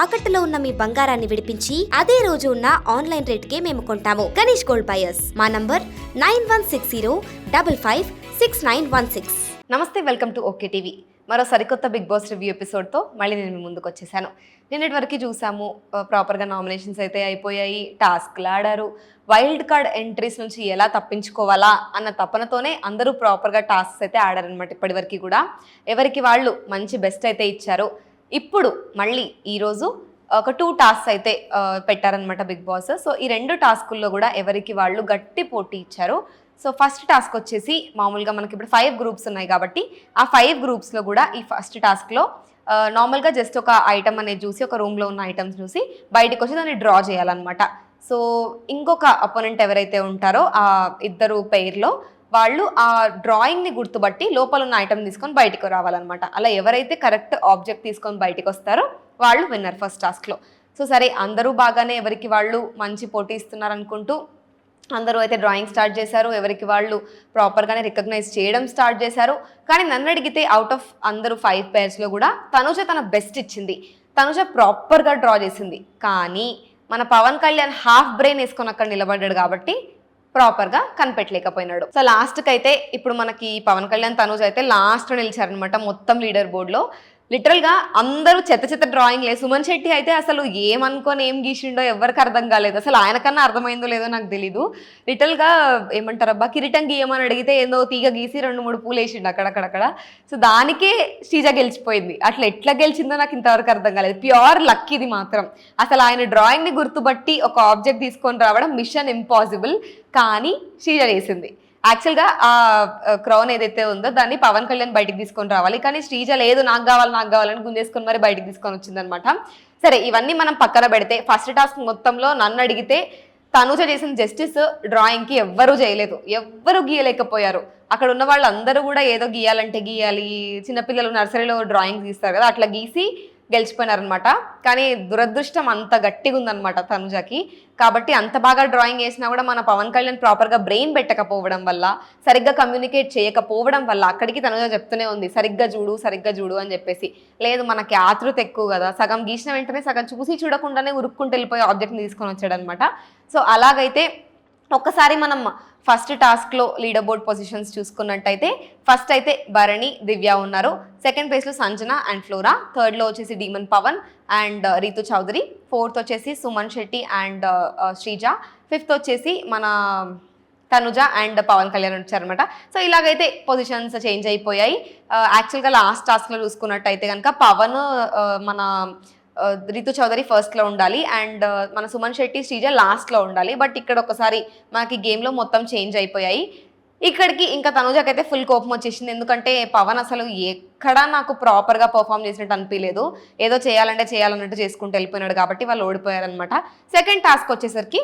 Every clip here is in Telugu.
తాకట్టులో ఉన్న మీ బంగారాన్ని విడిపించి అదే రోజు ఉన్న ఆన్లైన్ రేట్కే మేము కొంటాము. Ganesh gold buyers. మా number nine one six zero double five six nine one six. నమస్తే వెల్కమ్ టు ఓకే టీవీ. మరో సరికొత్త బిగ్ బాస్ రివ్యూ ఎపిసోడ్తో మళ్ళీ నేను మీ ముందుకు వచ్చేసాను. నిన్నటి వరకు చూసాము ప్రాపర్గా నామినేషన్స్ అయితే అయిపోయాయి టాస్క్లు ఆడారు. వైల్డ్ కార్డ్ ఎంట్రీస్ నుంచి ఎలా తప్పించుకోవాలా అన్న తపనతోనే అందరూ ప్రాపర్గా టాస్క్స్ అయితే ఆడారనమాట ఇప్పటివరకు కూడా. ఎవరికి వాళ్ళు మంచి బెస్ట్ అయితే ఇచ్చారు. ఇప్పుడు మళ్ళీ ఈరోజు ఒక టూ టాస్క్ అయితే పెట్టారనమాట బిగ్ బాస్. సో ఈ రెండు టాస్కుల్లో కూడా ఎవరికి వాళ్ళు గట్టి పోటీ ఇచ్చారు. సో ఫస్ట్ టాస్క్ వచ్చేసి మామూలుగా మనకి ఇప్పుడు ఫైవ్ గ్రూప్స్ ఉన్నాయి కాబట్టి ఆ ఫైవ్ గ్రూప్స్లో కూడా ఈ ఫస్ట్ టాస్క్లో నార్మల్గా జస్ట్ ఒక ఐటమ్ అనేది చూసి ఒక రూమ్లో ఉన్న ఐటమ్స్ చూసి బయటకు వచ్చి దాన్ని డ్రా చేయాలన్నమాట. సో ఇంకొక అపోనెంట్ ఎవరైతే ఉంటారో ఆ ఇద్దరు పెయిర్లో వాళ్ళు ఆ డ్రాయింగ్ని గుర్తుబట్టి లోపల ఉన్న ఐటమ్ తీసుకొని బయటకు రావాలన్నమాట. అలా ఎవరైతే కరెక్ట్ ఆబ్జెక్ట్ తీసుకొని బయటకు వస్తారో వాళ్ళు విన్నర్ ఫస్ట్ టాస్క్లో సో సరే అందరూ బాగానే ఎవరికి వాళ్ళు మంచి పోటీ ఇస్తున్నారు అనుకుంటూ అందరూ అయితే డ్రాయింగ్ స్టార్ట్ చేశారు ఎవరికి వాళ్ళు ప్రాపర్గానే రికగ్నైజ్ చేయడం స్టార్ట్ చేశారు. కానీ నన్ను అడిగితే అవుట్ ఆఫ్ అందరూ ఫైవ్ పేర్స్లో కూడా తనుజ తన బెస్ట్ ఇచ్చింది. తనుజ ప్రాపర్గా డ్రా చేసింది. కానీ మన పవన్ కళ్యాణ్ హాఫ్ బ్రెయిన్ వేసుకొని అక్కడ నిలబడ్డాడు కాబట్టి ప్రాపర్గా కనిపెట్టలేకపోయినాడు. సో లాస్ట్కి అయితే ఇప్పుడు మనకి పవన్ కళ్యాణ్ తనూజ్ అయితే లాస్ట్ నిలిచారనమాట మొత్తం లీడర్ బోర్డులో. లిటరల్గా అందరూ చెత్త చెత్త డ్రాయింగ్ లేదు సుమన్ శెట్టి అయితే అసలు ఏమనుకొని ఏం గీసిండో ఎవరికి అర్థం కాలేదు. అసలు ఆయనకన్నా అర్థమైందో లేదో నాకు తెలీదు. లిటల్గా ఏమంటారు అబ్బా కిరీటం గీయమని అడిగితే ఏందో తీగ గీసి రెండు మూడు పూలు వేసిండు అక్కడక్కడక్కడ. సో దానికే శ్రీజ గెలిచిపోయింది. అట్లా ఎట్లా గెలిచిందో నాకు ఇంతవరకు అర్థం కాలేదు. ప్యూర్ లక్ ఇది మాత్రం. అసలు ఆయన డ్రాయింగ్ని గుర్తుపట్టి ఒక ఆబ్జెక్ట్ తీసుకొని రావడం మిషన్ ఇంపాసిబుల్ కానీ శ్రీజ చేసింది. యాక్చువల్గా ఆ క్రౌన్ ఏదైతే ఉందో దాన్ని పవన్ కళ్యాణ్ బయటికి తీసుకొని రావాలి. కానీ శ్రీజ లేదు నాకు కావాలి నాకు కావాలని గుంజేసుకొని మరి బయటికి తీసుకొని వచ్చిందనమాట సరే ఇవన్నీ మనం పక్కన పెడితే ఫస్ట్ టాస్క్ మొత్తంలో నన్ను అడిగితే తనుజ చేసిన జస్టిస్ డ్రాయింగ్కి ఎవ్వరూ చేయలేదు. ఎవ్వరూ గీయలేకపోయారు. అక్కడ ఉన్న వాళ్ళందరూ కూడా ఏదో గీయాలంటే గీయాలి చిన్నపిల్లలు నర్సరీలో డ్రాయింగ్ గీస్తారు కదా అట్లా గీసి గెలిచిపోయినారనమాట కానీ దురదృష్టం అంత గట్టిగా ఉందనమాట తనుజకి. కాబట్టి అంత బాగా డ్రాయింగ్ వేసినా కూడా మన పవన్ కళ్యాణ్ ప్రాపర్గా బ్రెయిన్ పెట్టకపోవడం వల్ల సరిగ్గా కమ్యూనికేట్ చేయకపోవడం వల్ల అక్కడికి తనుజ చెప్తూనే ఉంది సరిగ్గా చూడు సరిగ్గా చూడు అని చెప్పేసి. లేదు మనకి ఆతృత ఎక్కువ కదా. సగం గీసిన వెంటనే సగం చూసి చూడకుండానే ఉరుక్కుంటూ వెళ్ళిపోయి ఆబ్జెక్ట్ని తీసుకొని వచ్చాడనమాట సో అలాగైతే ఒక్కసారి మనం ఫస్ట్ టాస్క్లో లీడర్ బోర్డ్ పొజిషన్స్ చూసుకున్నట్టయితే ఫస్ట్ అయితే భరణి దివ్య ఉన్నారు. సెకండ్ ప్లేస్లో సంజన అండ్ ఫ్లోరా. థర్డ్లో వచ్చేసి Demon Pavan and uh, Ritu Chowdary. Fourth వచ్చేసి Suman Shetty and uh, uh, Sreeja. Fifth వచ్చేసి మన తనుజ అండ్ పవన్ కళ్యాణ్ వచ్చారనమాట సో ఇలాగైతే పొజిషన్స్ చేంజ్ అయిపోయాయి. యాక్చువల్గా లాస్ట్ టాస్క్లో చూసుకున్నట్టయితే కనుక పవన్ మన రితు చౌదరి ఫస్ట్లో ఉండాలి అండ్ మన సుమన్ శెట్టి శ్రీజ లాస్ట్లో ఉండాలి. బట్ ఇక్కడ ఒకసారి మనకి గేమ్లో మొత్తం చేంజ్ అయిపోయాయి. ఇక్కడికి ఇంకా తనుజకైతే ఫుల్ కోపం వచ్చేసింది. ఎందుకంటే పవన్ అసలు ఎక్కడా నాకు ప్రాపర్గా పర్ఫామ్ చేసినట్టు అనిపించలేదు. ఏదో చేయాలంటే చేయాలన్నట్టు చేసుకుంటూ వెళ్ళిపోయినాడు కాబట్టి వాళ్ళు ఓడిపోయారనమాట సెకండ్ టాస్క్ వచ్చేసరికి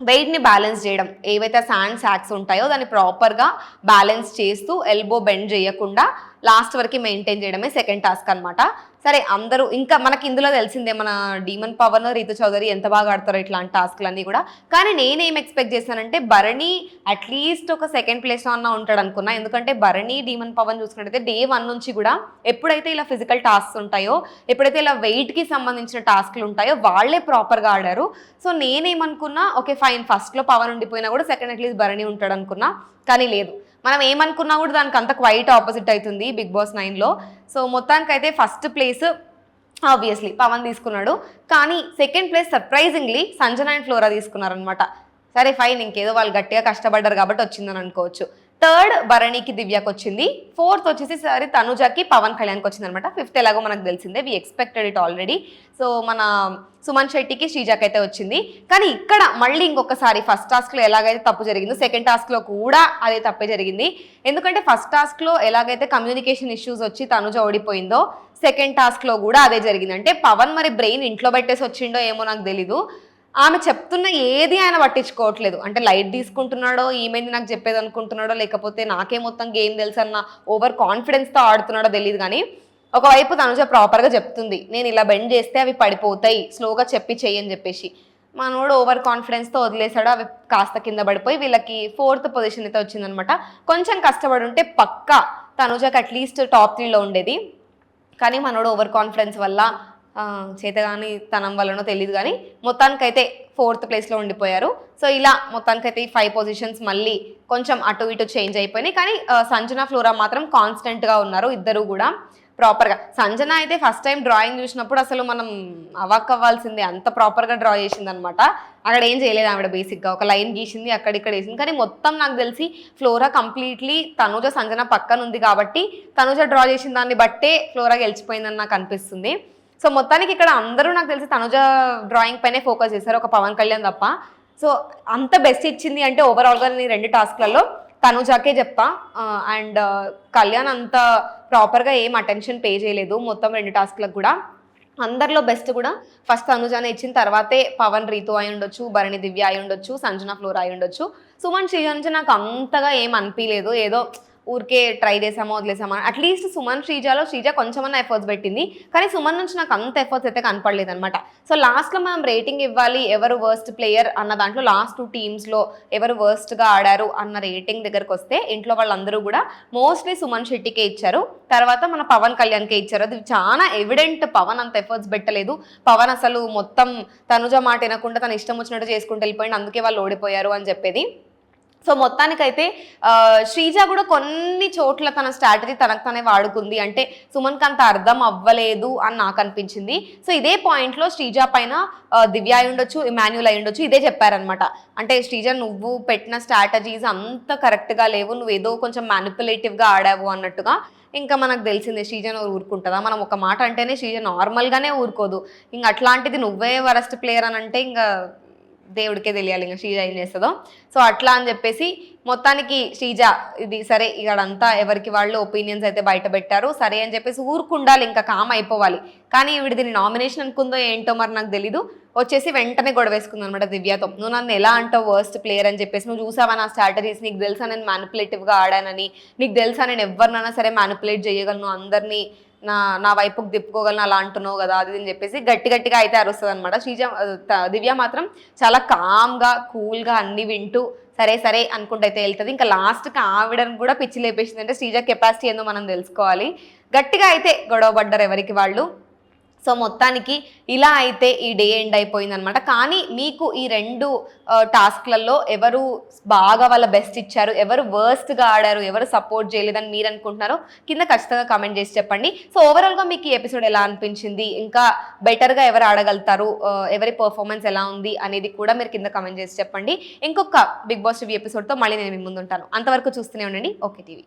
వెయిట్ని బ్యాలెన్స్ చేయడం. ఏవైతే శాండ్ సాక్స్ ఉంటాయో దాన్ని ప్రాపర్గా బ్యాలెన్స్ చేస్తూ ఎల్బో బెండ్ చేయకుండా లాస్ట్ వరకు మెయింటైన్ చేయడమే సెకండ్ టాస్క్ అనమాట సరే అందరూ ఇంకా మనకి ఇందులో తెలిసిందే మన డీమన్ పవన్ రీతు చౌదరి ఎంత బాగా ఆడతారో ఇట్లాంటి టాస్క్లన్నీ కూడా. కానీ నేనేం ఎక్స్పెక్ట్ చేశానంటే భరణి అట్లీస్ట్ ఒక సెకండ్ ప్లేస్లో అన్న ఉంటాడు అనుకున్నా. ఎందుకంటే భరణి డీమన్ పవన్ చూసుకున్నట్టయితే డే వన్ నుంచి కూడా ఎప్పుడైతే ఇలా ఫిజికల్ టాస్క్స్ ఉంటాయో ఎప్పుడైతే ఇలా వెయిట్కి సంబంధించిన టాస్క్లు ఉంటాయో వాళ్ళే ప్రాపర్గా ఆడారు. సో నేనేమనుకున్నా ఓకే ఫైన్ ఫస్ట్లో పవన్ ఉండిపోయినా కూడా సెకండ్ అట్లీస్ట్ భరణి ఉంటాడు అనుకున్నా. కానీ లేదు. మనం ఏమనుకున్నా కూడా దానికి అంత క్వైట్ ఆపోజిట్ అవుతుంది బిగ్ బాస్ నైన్లో సో మొత్తానికైతే ఫస్ట్ ప్లేస్ ఆబ్వియస్లీ పవన్ తీసుకున్నాడు. కానీ second place surprisingly Sanjana and Flora తీసుకున్నారనమాట సరే ఫైన్ ఇంకేదో వాళ్ళు గట్టిగా కష్టపడ్డారు కాబట్టి వచ్చిందని అనుకోవచ్చు. థర్డ్ భరణికి దివ్యకి వచ్చింది. ఫోర్త్ వచ్చేసి సరే తనుజకి పవన్ కళ్యాణ్కి వచ్చింది అనమాట ఫిఫ్త్ ఎలాగో మనకు తెలిసిందే. We expected it already so మన సుమన్ శెట్టికి శ్రీజాకి అయితే వచ్చింది. కానీ ఇక్కడ మళ్ళీ ఇంకొకసారి ఫస్ట్ టాస్క్లో ఎలాగైతే తప్పు జరిగిందో సెకండ్ టాస్క్లో కూడా అదే తప్పే జరిగింది. ఎందుకంటే ఫస్ట్ టాస్క్లో ఎలాగైతే కమ్యూనికేషన్ ఇష్యూస్ వచ్చి తనుజ ఓడిపోయిందో సెకండ్ టాస్క్లో కూడా అదే జరిగింది. అంటే పవన్ మరి బ్రెయిన్ ఇంట్లో పెట్టేసి వచ్చిండో ఏమో నాకు తెలీదు. ఆమె చెప్తున్న ఏది ఆయన పట్టించుకోవట్లేదు. అంటే లైట్ తీసుకుంటున్నాడో ఈమెంది నాకు చెప్పేది అనుకుంటున్నాడో లేకపోతే నాకే మొత్తం గేమ్ తెలుసు అన్న ఓవర్ కాన్ఫిడెన్స్తో ఆడుతున్నాడో తెలియదు కానీ ఒకవైపు తనుజ ప్రాపర్గా చెప్తుంది నేను ఇలా బెండ్ చేస్తే అవి పడిపోతాయి స్లోగా చెప్పి చెయ్యి అని చెప్పేసి. మనోడు ఓవర్ కాన్ఫిడెన్స్తో వదిలేశాడు అవి కాస్త కింద పడిపోయి వీళ్ళకి ఫోర్త్ పొజిషన్ అయితే వచ్చిందనమాట. కొంచెం కష్టపడి ఉంటే పక్కా తనుజకి అట్లీస్ట్ టాప్ త్రీలో ఉండేది. కానీ మనోడు ఓవర్ కాన్ఫిడెన్స్ వల్ల చేతగాని తనం వల్లనో తెలియదు కానీ మొత్తానికైతే ఫోర్త్ ప్లేస్లో ఉండిపోయారు. సో ఇలా మొత్తానికైతే ఈ ఫైవ్ పొజిషన్స్ మళ్ళీ కొంచెం అటు ఇటు చేంజ్ అయిపోయినాయి. కానీ సంజన ఫ్లోరా మాత్రం కాన్స్టెంట్గా ఉన్నారు ఇద్దరు కూడా. ప్రాపర్గా సంజన అయితే ఫస్ట్ టైం డ్రాయింగ్ చూసినప్పుడు అసలు మనం అవాక్ అవ్వాల్సిందే అంత ప్రాపర్గా డ్రా చేసింది అనమాట అక్కడ ఏం చేయలేదు ఆవిడ బేసిక్గా. ఒక లైన్ గీసింది అక్కడిక్కడ వేసింది. కానీ మొత్తం నాకు తెలిసి ఫ్లోరా కంప్లీట్లీ తనుజ సంజన పక్కన ఉంది కాబట్టి తనుజ డ్రా చేసిన దాన్ని బట్టే ఫ్లోరా గెలిచిపోయిందని నాకు అనిపిస్తుంది. సో మొత్తానికి ఇక్కడ అందరూ నాకు తెలిసి తనుజ డ్రాయింగ్ పైనే ఫోకస్ చేశారు ఒక పవన్ కళ్యాణ్ తప్ప. సో అంత బెస్ట్ ఇచ్చింది అంటే ఓవరాల్గా నేను రెండు టాస్క్లలో తనుజాకే చెప్తా. అండ్ కళ్యాణ్ అంత ప్రాపర్గా ఏం అటెన్షన్ పే చేయలేదు మొత్తం రెండు టాస్క్లకు కూడా. అందరిలో బెస్ట్ కూడా. ఫస్ట్ తనుజానే ఇచ్చిన తర్వాతే పవన్ రీతు అయి ఉండొచ్చు భరణి దివ్య అయి ఉండొచ్చు సంజన ఫ్లోర్ అయి ఉండొచ్చు. సుమన్ శ్రీజ నుంచి నాకు అంతగా ఏం అనిపించలేదు ఏదో ఊరికే ట్రై చేసామో వదిలేసామా? అట్లీస్ట్ సుమన్ శ్రీజాలో శ్రీజ కొంచెమన్నా ఎఫర్ట్స్ పెట్టింది. కానీ సుమన్ నుంచి నాకు అంత ఎఫర్ట్స్ అయితే కనపడలేదు అనమాట సో లాస్ట్లో మనం రేటింగ్ ఇవ్వాలి ఎవరు వర్స్ట్ ప్లేయర్ అన్న దాంట్లో లాస్ట్ టూ టీమ్స్లో ఎవరు వర్స్ట్గా ఆడారు అన్న రేటింగ్ దగ్గరకు వస్తే ఇంట్లో వాళ్ళందరూ కూడా మోస్ట్లీ సుమన్ శెట్టికే ఇచ్చారు. తర్వాత మన పవన్ కళ్యాణ్కే ఇచ్చారు. అది చాలా ఎవిడెంట్ పవన్ అంత ఎఫర్ట్స్ పెట్టలేదు. పవన్ అసలు మొత్తం తనుజ మాట వినకుండా తన ఇష్టం వచ్చినట్టు చేసుకుంటూ వెళ్ళిపోయింది అందుకే వాళ్ళు ఓడిపోయారు అని చెప్పేది. సో మొత్తానికైతే శ్రీజ కూడా కొన్ని చోట్ల తన స్ట్రాటజీ తనకు తనే వాడుకుంది. అంటే సుమన్కి అంత అర్థం అవ్వలేదు అని నాకు అనిపించింది. సో ఇదే పాయింట్లో శ్రీజ పైన దివ్య అయి ఉండొచ్చు ఇమాన్యుల్ అయి ఉండొచ్చు ఇదే చెప్పారనమాట అంటే శ్రీజ నువ్వు పెట్టిన స్ట్రాటజీస్ అంత కరెక్ట్గా లేవు. నువ్వు ఏదో కొంచెం మ్యానిపులేటివ్గా ఆడావు అన్నట్టుగా ఇంకా మనకు తెలిసిందే శ్రీజన్ ఊరుకుంటుందా? మనం ఒక మాట అంటేనే శ్రీజ నార్మల్గానే ఊరుకోదు. ఇంకా అట్లాంటిది నువ్వే వరస్ట్ ప్లేయర్ అని అంటే ఇంకా దేవుడికే తెలియాలి ఇంకా శ్రీజ ఏం చేస్తుందో. సో అట్లా అని చెప్పేసి మొత్తానికి శ్రీజ ఇది సరే ఇక్కడంతా ఎవరికి వాళ్ళు ఒపీనియన్స్ అయితే బయట పెట్టారు. సరే అని చెప్పేసి ఊరుకుండాలి ఇంకా కామ్ అయిపోవాలి. కానీ ఈవిడ దీన్ని నామినేషన్ అనుకుందో ఏంటో మరి నాకు తెలీదు. వచ్చేసి వెంటనే గొడవ వేసుకుంది అనమాట దివ్యతో. నువ్వు నన్ను ఎలా అంటావు వర్స్ట్ ప్లేయర్ అని చెప్పేసి నువ్వు చూసావా నా స్ట్రాటజీస్ నీకు తెలుసా నేను మ్యానిపులేటివ్గా ఆడానని? నీకు తెలుసా నేను ఎవరినైనా సరే మ్యానిపులేట్ చేయగలను? అందరినీ నా నా వైపుకి తిప్పుకోగలను అలా అంటున్నావు కదా అది అని చెప్పేసి గట్టి గట్టిగా అయితే అరుస్తుంది అనమాట శ్రీజ త- దివ్య మాత్రం చాలా కామ్గా కూల్గా అన్ని వింటూ సరే సరే అనుకుంటూ అయితే వెళ్తుంది. ఇంకా లాస్ట్కి ఆవిడని కూడా పిచ్చి లేపేసింది అంటే శ్రీజ కెపాసిటీ ఏందో మనం తెలుసుకోవాలి. గట్టిగా అయితే గొడవ పడ్డారు ఎవరికి వాళ్ళు? సో మొత్తానికి ఇలా అయితే ఈ డే ఎండ్ అయిపోయింది అనమాట కానీ మీకు ఈ రెండు టాస్క్లలో ఎవరు బాగా వాళ్ళ బెస్ట్ ఇచ్చారు ఎవరు వర్స్ట్గా ఆడారు ఎవరు సపోర్ట్ చేయలేదని మీరు అనుకుంటున్నారో కింద ఖచ్చితంగా కామెంట్ చేసి చెప్పండి. సో ఓవరాల్గా మీకు ఈ ఎపిసోడ్ ఎలా అనిపించింది? ఇంకా బెటర్గా ఎవరు ఆడగలుగుతారు? ఎవరి పర్ఫార్మెన్స్ ఎలా ఉంది? అనేది కూడా మీరు కింద కామెంట్ చేసి చెప్పండి. ఇంకొక బిగ్ బాస్ టీవీ ఎపిసోడ్తో మళ్ళీ నేను మీ ముందు ఉంటాను అంతవరకు చూస్తూనే ఉండండి. Okay TV.